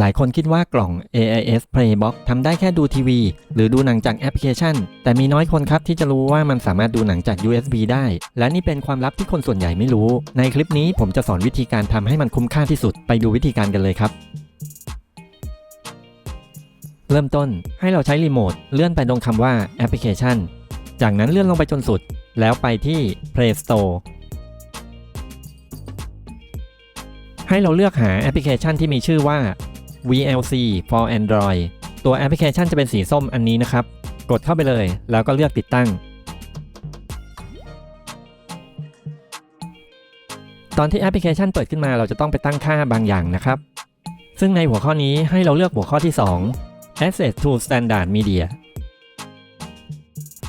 หลายคนคิดว่ากล่อง AIS Playbox ทำได้แค่ดูทีวี หรือดูหนังจากแอปพลิเคชัน แต่มีน้อยคนครับที่จะรู้ว่ามันสามารถดูหนังจาก USB ได้ และนี่เป็นความลับที่คนส่วนใหญ่ไม่รู้ ในคลิปนี้ผมจะสอนวิธีการทำให้มันคุ้มค่าที่สุด ไปดูวิธีการกันเลยครับ เริ่มต้นให้เราใช้รีโมทเลื่อนไปตรงคำว่าแอปพลิเคชัน จากนั้นเลื่อนลงไปจนสุด แล้วไปที่ Play Store ให้เราเลือกหาแอปพลิเคชันที่มีชื่อว่า VLC for Android ตัวแอปพลิเคชันจะเป็นสีส้มอันนี้นะครับ กดเข้าไปเลยแล้วก็เลือกติดตั้ง ตอนที่แอปพลิเคชันเปิดขึ้นมาเราจะต้องไปตั้งค่าบางอย่างนะครับ ซึ่งในหัวข้อนี้ให้เราเลือกหัวข้อที่ 2 Access to Standard Media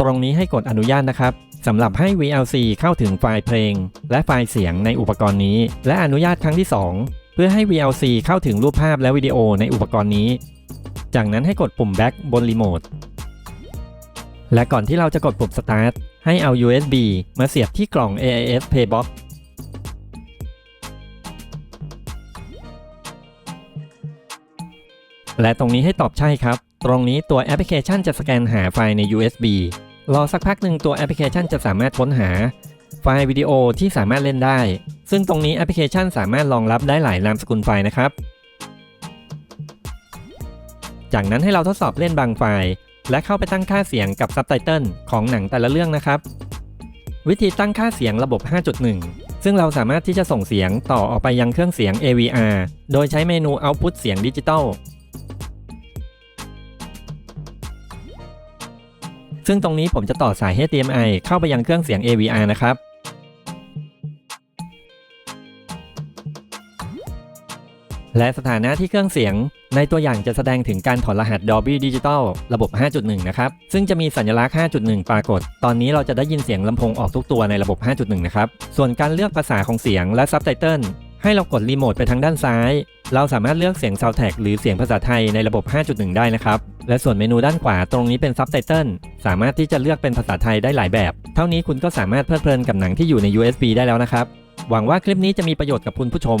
ตรงนี้ให้กดอนุญาตนะครับสำหรับให้ VLC เข้าถึงไฟล์เพลง และไฟล์เสียงในอุปกรณ์นี้ และอนุญาตครั้งที่ 2 พื่อให้ VLC เข้าถึงรูปภาพและวิดีโอในอุปกรณ์นี้ จากนั้นให้กดปุ่ม Back บนรีโมท และก่อนที่เราจะกดปุ่ม Start ให้เอา USB มาเสียบที่กล่อง AIS Playbox และตรงนี้ให้ตอบใช่ครับ ตรงนี้ตัวแอปพลิเคชันจะสแกนหาไฟล์ใน USB รอสักพักหนึ่งตัวแอปพลิเคชันจะสามารถค้นหา ไฟล์วิดีโอที่สามารถเล่นได้ ซึ่งตรงนี้แอปพลิเคชันสามารถรองรับได้หลายนามสกุลไฟล์นะครับ จากนั้นให้เราทดสอบเล่นบางไฟล์ และเข้าไปตั้งค่าเสียงกับซับไตเติลของหนังแต่ละเรื่องนะครับ วิธีตั้งค่าเสียงระบบ 5.1 ซึ่งเราสามารถที่จะส่งเสียงต่อออกไปยังเครื่องเสียง AVR โดยใช้เมนู Output เสียงดิจิตอลซึ่งตรงนี้ผมจะต่อสาย HDMI เข้าไปยังเครื่องเสียง AVR นะครับ และสถานะที่เครื่องเสียง ในตัวอย่างจะแสดงถึงการถอดรหัส Dolby Digital ระบบ 5.1 นะครับ ซึ่งจะมีสัญลักษณ์ 5.1 ปรากฏ ตอนนี้เราจะได้ยินเสียงลำโพงออกทุกตัวในระบบ 5.1 นะครับ ส่วนการเลือกภาษาของเสียงและซับไตเติลให้เรากดรีโมทไปทางด้านซ้าย เราสามารถเลือกเสียง Soundtrack หรือเสียงภาษาไทยในระบบ 5.1 ได้นะครับ และส่วนเมนูด้านขวาตรงนี้เป็นซับไตเติลสามารถที่จะเลือกเป็นภาษาไทยได้หลายแบบ เท่านี้คุณก็สามารถเพลิดเพลินกับหนังที่อยู่ใน USB ได้แล้วนะครับ หวังว่าคลิปนี้จะมีประโยชน์กับคุณผู้ชม